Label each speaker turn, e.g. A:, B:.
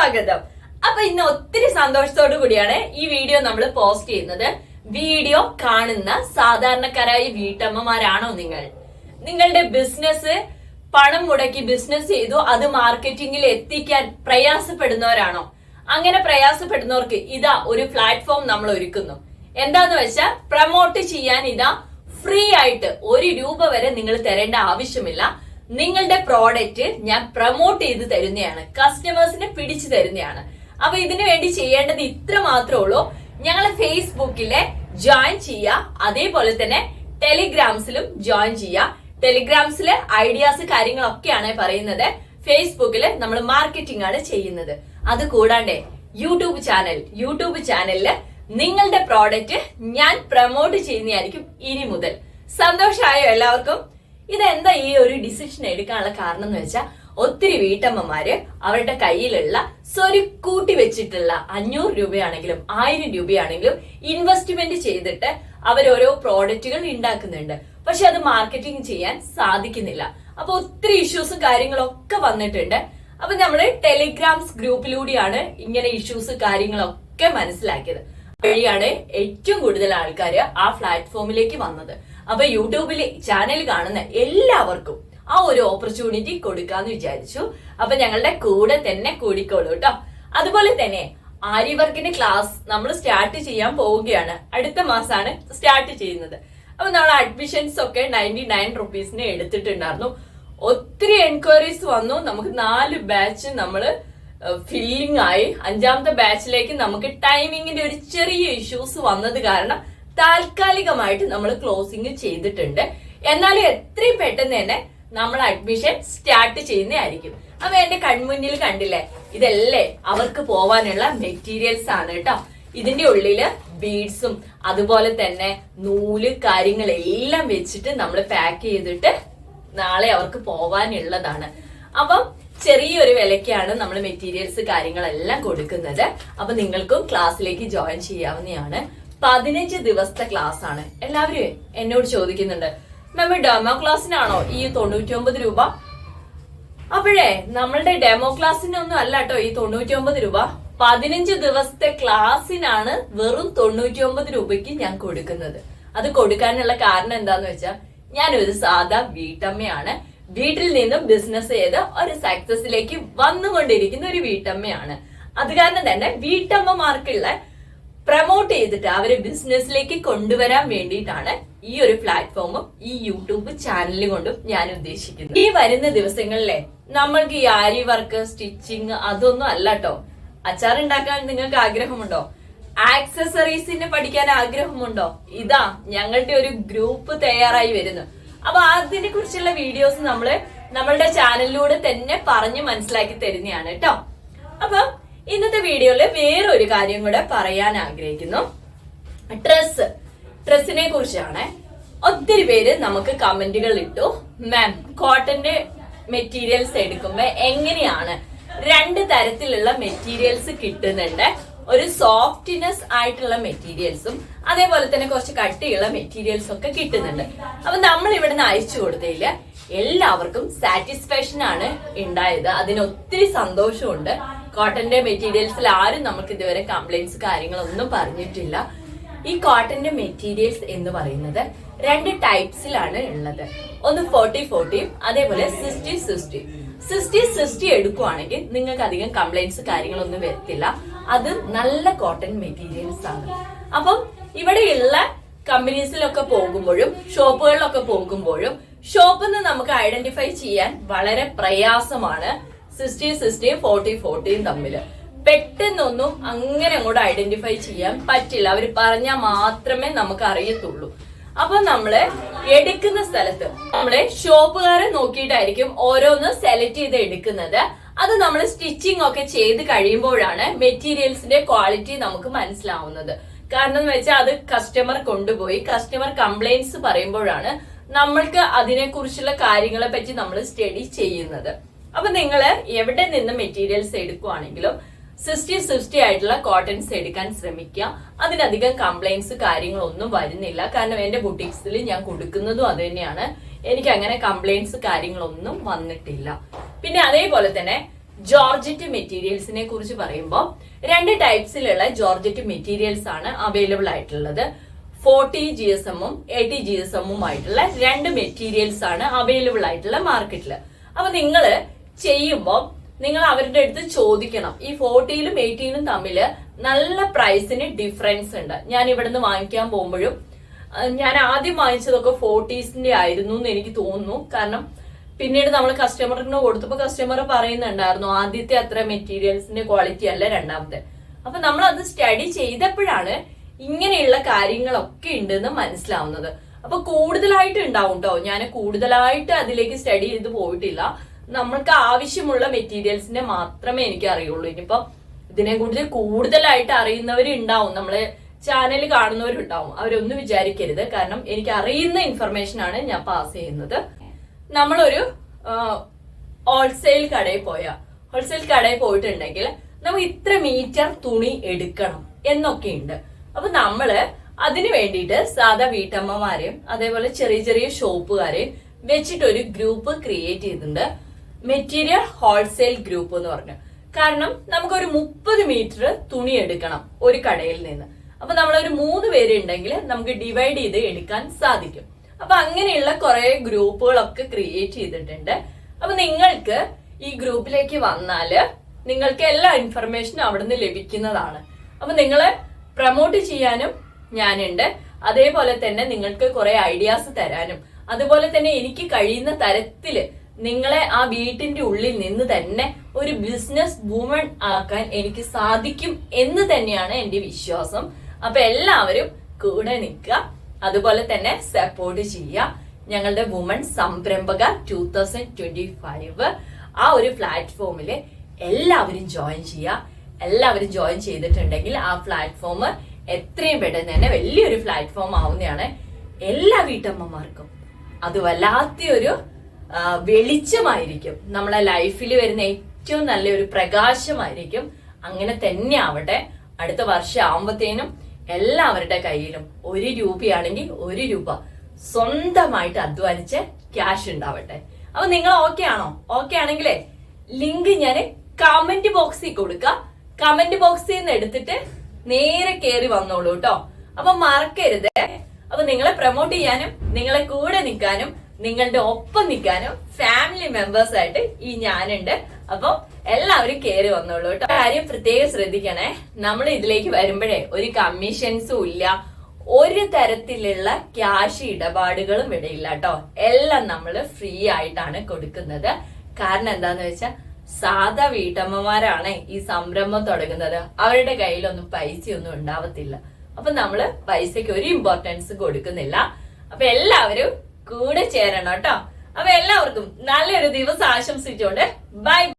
A: സ്വാഗതം. അപ്പൊ ഇന്ന് ഒത്തിരി സന്തോഷത്തോടു കൂടിയാണ് ഈ വീഡിയോ നമ്മൾ പോസ്റ്റ് ചെയ്യുന്നത്. വീഡിയോ കാണുന്ന സാധാരണക്കാരായ വീട്ടമ്മമാരാണോ നിങ്ങൾ? നിങ്ങളുടെ ബിസിനസ് പണം മുടക്കി ബിസിനസ് ചെയ്തു അത് മാർക്കറ്റിംഗിൽ എത്തിക്കാൻ പ്രയാസപ്പെടുന്നവരാണോ? അങ്ങനെ പ്രയാസപ്പെടുന്നവർക്ക് ഇതാ ഒരു പ്ലാറ്റ്ഫോം നമ്മൾ ഒരുക്കുന്നു. എന്താന്ന് വെച്ചാൽ പ്രൊമോട്ട് ചെയ്യാൻ ഇതാ ഫ്രീ ആയിട്ട് ഒരു രൂപ വരെ നിങ്ങൾ തരേണ്ട ആവശ്യമില്ല. നിങ്ങളുടെ പ്രോഡക്റ്റ് ഞാൻ പ്രൊമോട്ട് ചെയ്ത് തരുന്നതാണ് കസ്റ്റമേഴ്സിനെ പിടിച്ചു തരുന്നതാണ് അപ്പൊ ഇതിനു വേണ്ടി ചെയ്യേണ്ടത് ഇത്ര മാത്രമേ ഉള്ളൂ. ഞങ്ങളെ ഫേസ്ബുക്കിലെ ജോയിൻ ചെയ്യുക അതേപോലെ തന്നെ ടെലിഗ്രാംസിലും ജോയിൻ ചെയ്യുക ടെലിഗ്രാംസിലെ ഐഡിയാസ് കാര്യങ്ങളൊക്കെയാണ് പറയുന്നത്. ഫേസ്ബുക്കിൽ നമ്മൾ മാർക്കറ്റിംഗ് ആണ് ചെയ്യുന്നത്. അത് കൂടാണ്ട് യൂട്യൂബ് ചാനൽ യൂട്യൂബ് ചാനലിൽ നിങ്ങളുടെ പ്രോഡക്റ്റ് ഞാൻ പ്രൊമോട്ട് ചെയ്യുന്നതായിരിക്കും ഇനി മുതൽ. സന്തോഷമായോ എല്ലാവർക്കും? ഇതെന്താ ഈ ഒരു ഡിസിഷൻ എടുക്കാനുള്ള കാരണം എന്ന് വെച്ചാൽ ഒത്തിരി വീട്ടമ്മമാര് അവരുടെ കയ്യിലുള്ള സ്വരുക്കൂട്ടി വെച്ചിട്ടുള്ള അഞ്ഞൂറ് രൂപയാണെങ്കിലും ആയിരം രൂപയാണെങ്കിലും ഇൻവെസ്റ്റ്മെന്റ് ചെയ്തിട്ട് അവർ ഓരോ പ്രോഡക്റ്റുകൾ ഉണ്ടാക്കുന്നുണ്ട്. പക്ഷെ അത് മാർക്കറ്റിംഗ് ചെയ്യാൻ സാധിക്കുന്നില്ല. അപ്പൊ ഒത്തിരി ഇഷ്യൂസും കാര്യങ്ങളൊക്കെ വന്നിട്ടുണ്ട്. അപ്പൊ നമ്മൾ ടെലിഗ്രാംസ് ഗ്രൂപ്പിലൂടെയാണ് ഇങ്ങനെ ഇഷ്യൂസ് കാര്യങ്ങളൊക്കെ മനസ്സിലാക്കിയത്. വഴിയാണ് ഏറ്റവും കൂടുതൽ ആൾക്കാർ ആ പ്ലാറ്റ്ഫോമിലേക്ക് വന്നത്. അപ്പൊ യൂട്യൂബിൽ ചാനൽ കാണുന്ന എല്ലാവർക്കും ആ ഒരു ഓപ്പർച്യൂണിറ്റി കൊടുക്കാന്ന് വിചാരിച്ചു. അപ്പൊ ഞങ്ങളുടെ കൂടെ തന്നെ കൂടിക്കോളൂ കേട്ടോ അതുപോലെ തന്നെ ആര്യവർക്കിന്റെ ക്ലാസ് നമ്മൾ സ്റ്റാർട്ട് ചെയ്യാൻ പോവുകയാണ്. അടുത്ത മാസമാണ് സ്റ്റാർട്ട് ചെയ്യുന്നത്. അപ്പൊ നമ്മൾ അഡ്മിഷൻസ് ഒക്കെ നയന്റി നയൻ റുപ്പീസിന് എടുത്തിട്ടുണ്ടായിരുന്നു. ഒത്തിരി എൻക്വയറീസ് വന്നു. നമുക്ക് നാല് ബാച്ച് നമ്മൾ ഫില്ലിംഗ് ആയി. അഞ്ചാമത്തെ ബാച്ചിലേക്ക് നമുക്ക് ടൈമിങ്ങിന്റെ ഒരു ചെറിയ ഇഷ്യൂസ് വന്നത് കാരണം താൽക്കാലികമായിട്ട് നമ്മൾ ക്ലോസിംഗ് ചെയ്തിട്ടുണ്ട്. എന്നാലും എത്രയും പെട്ടെന്ന് തന്നെ നമ്മൾ അഡ്മിഷൻ സ്റ്റാർട്ട് ചെയ്യുന്നതായിരിക്കും. അപ്പൊ എന്റെ കൺമുന്നിൽ കണ്ടില്ലേ? ഇതല്ലേ? അവർക്ക് പോവാനുള്ള മെറ്റീരിയൽസ് ആണ് കേട്ടോ. ഇതിന്റെ ഉള്ളിൽ ബീഡ്സും അതുപോലെ തന്നെ നൂൽ കാര്യങ്ങളെല്ലാം വെച്ചിട്ട് നമ്മൾ പാക്ക് ചെയ്തിട്ട് നാളെ അവർക്ക് പോവാനുള്ളതാണ്. അപ്പം ചെറിയൊരു വിലക്കാണ് നമ്മൾ മെറ്റീരിയൽസ് കാര്യങ്ങളെല്ലാം കൊടുക്കുന്നത്. അപ്പൊ നിങ്ങൾക്കും ക്ലാസ്സിലേക്ക് ജോയിൻ ചെയ്യാവുന്നതാണ്. പതിനഞ്ച് ദിവസത്തെ ക്ലാസ് ആണ്. എല്ലാവരും എന്നോട് ചോദിക്കുന്നുണ്ട് മാം ഡെമോ ക്ലാസ്സിനാണോ ഈ തൊണ്ണൂറ്റി ഒമ്പത് രൂപ? അപ്പോഴേ നമ്മളുടെ ഡെമോ ക്ലാസ്സിനൊന്നും അല്ല കേട്ടോ ഈ തൊണ്ണൂറ്റി ഒമ്പത് രൂപ. പതിനഞ്ച് ദിവസത്തെ ക്ലാസ്സിനാണ് വെറും തൊണ്ണൂറ്റി ഒമ്പത് രൂപയ്ക്ക് ഞാൻ കൊടുക്കുന്നത്. അത് കൊടുക്കാനുള്ള കാരണം എന്താന്ന് വെച്ചാൽ ഞാൻ ഒരു സാധാ വീട്ടമ്മയാണ്. വീട്ടിൽ നിന്നും ബിസിനസ് ചെയ്ത് ഒരു സക്സസിലേക്ക് വന്നുകൊണ്ടിരിക്കുന്ന ഒരു വീട്ടമ്മയാണ്. അത് കാരണം തന്നെ വീട്ടമ്മമാർക്കുള്ള പ്രൊമോട്ട് ചെയ്തിട്ട് അവരെ ബിസിനസ്സിലേക്ക് കൊണ്ടുവരാൻ വേണ്ടിയിട്ടാണ് ഈ ഒരു പ്ലാറ്റ്ഫോമും ഈ യൂട്യൂബ് ചാനൽ കൊണ്ടും ഞാൻ ഉദ്ദേശിക്കുന്നത്. ഈ വരുന്ന ദിവസങ്ങളിലെ നമ്മൾക്ക് ഈ ആരി വർക്ക് സ്റ്റിച്ചിങ് അതൊന്നും അല്ല കേട്ടോ അച്ചാർ ഉണ്ടാക്കാൻ നിങ്ങൾക്ക് ആഗ്രഹമുണ്ടോ? ആക്സസറീസിന് പഠിക്കാൻ ആഗ്രഹമുണ്ടോ? ഇതാ ഞങ്ങളുടെ ഒരു ഗ്രൂപ്പ് തയ്യാറായി വരുന്നു. അപ്പൊ അതിനെ കുറിച്ചുള്ള വീഡിയോസ് നമ്മൾ നമ്മളുടെ ചാനലിലൂടെ തന്നെ പറഞ്ഞ് മനസ്സിലാക്കി തരുന്നതാണ് കേട്ടോ അപ്പൊ ഇന്നത്തെ വീഡിയോയിൽ വേറൊരു കാര്യം കൂടെ പറയാൻ ആഗ്രഹിക്കുന്നു. ഡ്രസ് ഡ്രസ്സിനെ കുറിച്ചാണ്. ഒത്തിരി പേര് നമുക്ക് കമന്റുകൾ ഇട്ടു. മാം കോട്ടന്റെ മെറ്റീരിയൽസ് എടുക്കുമ്പോ എങ്ങനെയാണ് രണ്ട് തരത്തിലുള്ള മെറ്റീരിയൽസ് കിട്ടുന്നുണ്ട്. ഒരു സോഫ്റ്റ്നെസ് ആയിട്ടുള്ള മെറ്റീരിയൽസും അതേപോലെ തന്നെ കുറച്ച് കട്ടിയുള്ള മെറ്റീരിയൽസും ഒക്കെ കിട്ടുന്നുണ്ട്. അപ്പൊ നമ്മൾ ഇവിടെ നിന്ന് അയച്ചു കൊടുത്തതിൽ എല്ലാവർക്കും സാറ്റിസ്ഫാക്ഷൻ ആണ് ഉണ്ടായത്. അതിന് ഒത്തിരി സന്തോഷമുണ്ട്. കോട്ടന്റെ മെറ്റീരിയൽസിൽ ആരും നമുക്ക് ഇതുവരെ കംപ്ലൈൻസ് കാര്യങ്ങളൊന്നും പറഞ്ഞിട്ടില്ല. ഈ കോട്ടന്റെ മെറ്റീരിയൽസ് എന്ന് പറയുന്നത് രണ്ട് ടൈപ്സിലാണ് ഉള്ളത്. ഒന്ന് ഫോർട്ടി ഫോർട്ടിയും അതേപോലെ സിക്സ്റ്റി സിക്സ്റ്റി സിക്സ്റ്റി സിക്സ്റ്റി എടുക്കുവാണെങ്കിൽ നിങ്ങൾക്ക് അധികം കംപ്ലൈൻസ് കാര്യങ്ങളൊന്നും വരത്തില്ല. അത് നല്ല കോട്ടൺ മെറ്റീരിയൽസ് ആണ്. അപ്പം ഇവിടെയുള്ള കമ്പനീസിലൊക്കെ പോകുമ്പോഴും ഷോപ്പുകളിലൊക്കെ പോകുമ്പോഴും ഷോപ്പിൽ നിന്ന് നമുക്ക് ഐഡന്റിഫൈ ചെയ്യാൻ വളരെ പ്രയാസമാണ്. സിക്സ്റ്റി സിക്സ്റ്റിയും ഫോർട്ടി ഫോർട്ടിയും തമ്മിൽ പെട്ടെന്നൊന്നും അങ്ങനെ അങ്ങോട്ട് ഐഡന്റിഫൈ ചെയ്യാൻ പറ്റില്ല. അവർ പറഞ്ഞാൽ മാത്രമേ നമുക്ക് അറിയത്തുള്ളൂ. അപ്പൊ നമ്മൾ എടുക്കുന്ന സ്ഥലത്ത് നമ്മൾ ഷോപ്പുകാരെ നോക്കിയിട്ടായിരിക്കും ഓരോന്ന് സെലക്ട് ചെയ്ത് എടുക്കുന്നത്. അത് നമ്മൾ സ്റ്റിച്ചിങ് ഒക്കെ ചെയ്ത് കഴിയുമ്പോഴാണ് മെറ്റീരിയൽസിന്റെ ക്വാളിറ്റി നമുക്ക് മനസ്സിലാവുന്നത്. കാരണം എന്ന് വെച്ചാൽ അത് കസ്റ്റമർ കൊണ്ടുപോയി. കസ്റ്റമർ കംപ്ലൈന്റ്സ് പറയുമ്പോഴാണ് നമ്മൾക്ക് അതിനെക്കുറിച്ചുള്ള കാര്യങ്ങളെ പറ്റി നമ്മൾ സ്റ്റഡി ചെയ്യുന്നത്. അപ്പൊ നിങ്ങൾ എവിടെ നിന്ന് മെറ്റീരിയൽസ് എടുക്കുവാണെങ്കിലും സിക്സ്റ്റി സിക്സ്റ്റി ആയിട്ടുള്ള കോട്ടൺസ് എടുക്കാൻ ശ്രമിക്കുക. അതിനധികം കംപ്ലൈൻസ് കാര്യങ്ങളൊന്നും വരുന്നില്ല. കാരണം എന്റെ ബുട്ടിക്സിൽ ഞാൻ കൊടുക്കുന്നതും അത് തന്നെയാണ്. എനിക്ക് അങ്ങനെ കംപ്ലൈൻസ് കാര്യങ്ങളൊന്നും വന്നിട്ടില്ല. പിന്നെ അതേപോലെ തന്നെ ജോർജറ്റ് മെറ്റീരിയൽസിനെ കുറിച്ച് പറയുമ്പോൾ രണ്ട് ടൈപ്സിലുള്ള ജോർജറ്റ് മെറ്റീരിയൽസ് ആണ് അവൈലബിൾ ആയിട്ടുള്ളത്. ഫോർട്ടി ജി എസ് എമ്മും എയ്റ്റി ജി എസ് എമ്മും ആയിട്ടുള്ള രണ്ട് മെറ്റീരിയൽസ് ആണ് അവൈലബിൾ ആയിട്ടുള്ള മാർക്കറ്റിൽ അപ്പൊ നിങ്ങൾ ചെയ്യുമ്പോൾ നിങ്ങൾ അവരുടെ അടുത്ത് ചോദിക്കണം. ഈ ഫോർട്ടിയിലും എയ്റ്റീനും തമ്മിൽ നല്ല പ്രൈസിന് ഡിഫറൻസ് ഉണ്ട്. ഞാൻ ഇവിടുന്ന് വാങ്ങിക്കാൻ പോകുമ്പോഴും ഞാൻ ആദ്യം വാങ്ങിച്ചതൊക്കെ ഫോർട്ടീസിന്റെ ആയിരുന്നു എന്ന് എനിക്ക് തോന്നുന്നു. കാരണം പിന്നീട് നമ്മൾ കസ്റ്റമറിന് കൊടുത്തപ്പോൾ കസ്റ്റമർ പറയുന്നുണ്ടായിരുന്നു ആദ്യത്തെ അത്ര മെറ്റീരിയൽസിന്റെ ക്വാളിറ്റി അല്ല രണ്ടാമത്തെ. അപ്പൊ നമ്മൾ അത് സ്റ്റഡി ചെയ്തപ്പോഴാണ് ഇങ്ങനെയുള്ള കാര്യങ്ങളൊക്കെ ഉണ്ടെന്ന് മനസ്സിലാവുന്നത്. അപ്പൊ കൂടുതലായിട്ട് ഉണ്ടാവും കേട്ടോ ഞാൻ കൂടുതലായിട്ട് അതിലേക്ക് സ്റ്റഡി ചെയ്ത് പോയിട്ടില്ല. നമ്മൾക്ക് ആവശ്യമുള്ള മെറ്റീരിയൽസിന്റെ മാത്രമേ എനിക്ക് അറിയുള്ളൂ ഇനിയിപ്പം ഇതിനെ കുറിച്ച് കൂടുതലായിട്ട് അറിയുന്നവരുണ്ടാവും. നമ്മളെ ചാനൽ കാണുന്നവരുണ്ടാവും. അവരൊന്നും വിചാരിക്കരുത്. കാരണം എനിക്ക് അറിയുന്ന ഇൻഫർമേഷൻ ആണ് ഞാൻ പാസ് ചെയ്യുന്നത്. നമ്മളൊരു ഹോൾസെയിൽ കടയിൽ പോയ ഹോൾസെയിൽ കടയിൽ പോയിട്ടുണ്ടെങ്കിൽ നമുക്ക് ഇത്ര മീറ്റർ തുണി എടുക്കണം എന്നൊക്കെ ഉണ്ട് അപ്പൊ നമ്മൾ അതിന് വേണ്ടിയിട്ട് സാധാ വീട്ടമ്മമാരെയും അതേപോലെ ചെറിയ ചെറിയ ഷോപ്പുകാരെയും വെച്ചിട്ട് ഒരു ഗ്രൂപ്പ് ക്രിയേറ്റ് ചെയ്തിട്ടുണ്ട്. മെറ്റീരിയൽ ഹോൾസെയിൽ ഗ്രൂപ്പ് എന്ന് പറഞ്ഞു. കാരണം നമുക്കൊരു മുപ്പത് മീറ്റർ തുണി എടുക്കണം ഒരു കടയിൽ നിന്ന്. അപ്പൊ നമ്മളൊരു മൂന്ന് പേര് ഉണ്ടെങ്കിൽ നമുക്ക് ഡിവൈഡ് ചെയ്ത് എടുക്കാൻ സാധിക്കും. അപ്പൊ അങ്ങനെയുള്ള കുറെ ഗ്രൂപ്പുകളൊക്കെ ക്രിയേറ്റ് ചെയ്തിട്ടുണ്ട്. അപ്പൊ നിങ്ങൾക്ക് ഈ ഗ്രൂപ്പിലേക്ക് വന്നാൽ നിങ്ങൾക്ക് എല്ലാ ഇൻഫർമേഷനും അവിടെ നിന്ന് ലഭിക്കുന്നതാണ്. അപ്പൊ നിങ്ങളെ പ്രൊമോട്ട് ചെയ്യാനും ഞാനുണ്ട്. അതേപോലെ തന്നെ നിങ്ങൾക്ക് കുറെ ഐഡിയാസ് തരാനും. അതുപോലെ തന്നെ എനിക്ക് കഴിയുന്ന തരത്തിൽ നിങ്ങളെ ആ വീട്ടിന്റെ ഉള്ളിൽ നിന്ന് തന്നെ ഒരു ബിസിനസ് വുമൺ ആക്കാൻ എനിക്ക് സാധിക്കും എന്ന് തന്നെയാണ് എന്റെ വിശ്വാസം. അപ്പൊ എല്ലാവരും കൂടെ നിൽക്കുക. അതുപോലെ തന്നെ സപ്പോർട്ട് ചെയ്യുക. ഞങ്ങളുടെ വുമൺ സംരംഭക ടൂ തൗസൻഡ് ട്വന്റി ഫൈവ് ആ ഒരു പ്ലാറ്റ്ഫോമിൽ എല്ലാവരും ജോയിൻ ചെയ്യുക. എല്ലാവരും ജോയിൻ ചെയ്തിട്ടുണ്ടെങ്കിൽ ആ പ്ലാറ്റ്ഫോം എത്രയും പെട്ടെന്ന് തന്നെ വലിയൊരു പ്ലാറ്റ്ഫോം ആവുന്നതാണ് എല്ലാ വീട്ടമ്മമാർക്കും. അത് വല്ലാത്തൊരു വെളിച്ചമായിരിക്കും. നമ്മളെ ലൈഫിൽ വരുന്ന ഏറ്റവും നല്ലൊരു പ്രകാശമായിരിക്കും. അങ്ങനെ തന്നെ ആവട്ടെ. അടുത്ത വർഷം ആവുമ്പത്തേനും എല്ലാവരുടെ കയ്യിലും ഒരു രൂപയാണെങ്കിൽ ഒരു രൂപ സ്വന്തമായിട്ട് അധ്വാനിച്ച് ക്യാഷ് ഉണ്ടാവട്ടെ. അപ്പൊ നിങ്ങൾ ഓക്കെ ആണോ? ഓക്കെ ആണെങ്കിലേ ലിങ്ക് ഞാൻ കമന്റ് ബോക്സിൽ കൊടുക്കുക കമന്റ് ബോക്സിൽ നിന്ന് എടുത്തിട്ട് നേരെ കയറി വന്നോളൂ കേട്ടോ. അപ്പൊ മറക്കരുത്. അപ്പൊ നിങ്ങളെ പ്രൊമോട്ട് ചെയ്യാനും നിങ്ങളെ കൂടെ നിൽക്കാനും നിങ്ങളുടെ ഒപ്പം നിൽക്കാനും ഫാമിലി മെമ്പേഴ്സ് ആയിട്ട് ഈ ഞാനുണ്ട്. അപ്പം എല്ലാവരും കയറി വന്നോളൂ കേട്ടോ. കാര്യം പ്രത്യേകം ശ്രദ്ധിക്കണേ. നമ്മൾ ഇതിലേക്ക് വരുമ്പോഴേ ഒരു കമ്മീഷൻസും ഇല്ല. ഒരു തരത്തിലുള്ള ക്യാഷ് ഇടപാടുകളും ഇടയില്ല കേട്ടോ. എല്ലാം നമ്മൾ ഫ്രീ ആയിട്ടാണ് കൊടുക്കുന്നത്. കാരണം എന്താന്ന് വെച്ചാൽ സാധാ വീട്ടമ്മമാരാണ് ഈ സംരംഭം തുടങ്ങുന്നത്. അവരുടെ കയ്യിലൊന്നും പൈസയൊന്നും ഉണ്ടാവത്തില്ല. അപ്പൊ നമ്മൾ പൈസയ്ക്ക് ഒരു ഇമ്പോർട്ടൻസ് കൊടുക്കുന്നില്ല. അപ്പൊ എല്ലാവരും കൂടെ ചേരണം കേട്ടോ. അപ്പൊ എല്ലാവർക്കും നല്ലൊരു ദിവസം ആശംസിച്ചുകൊണ്ട് ബൈ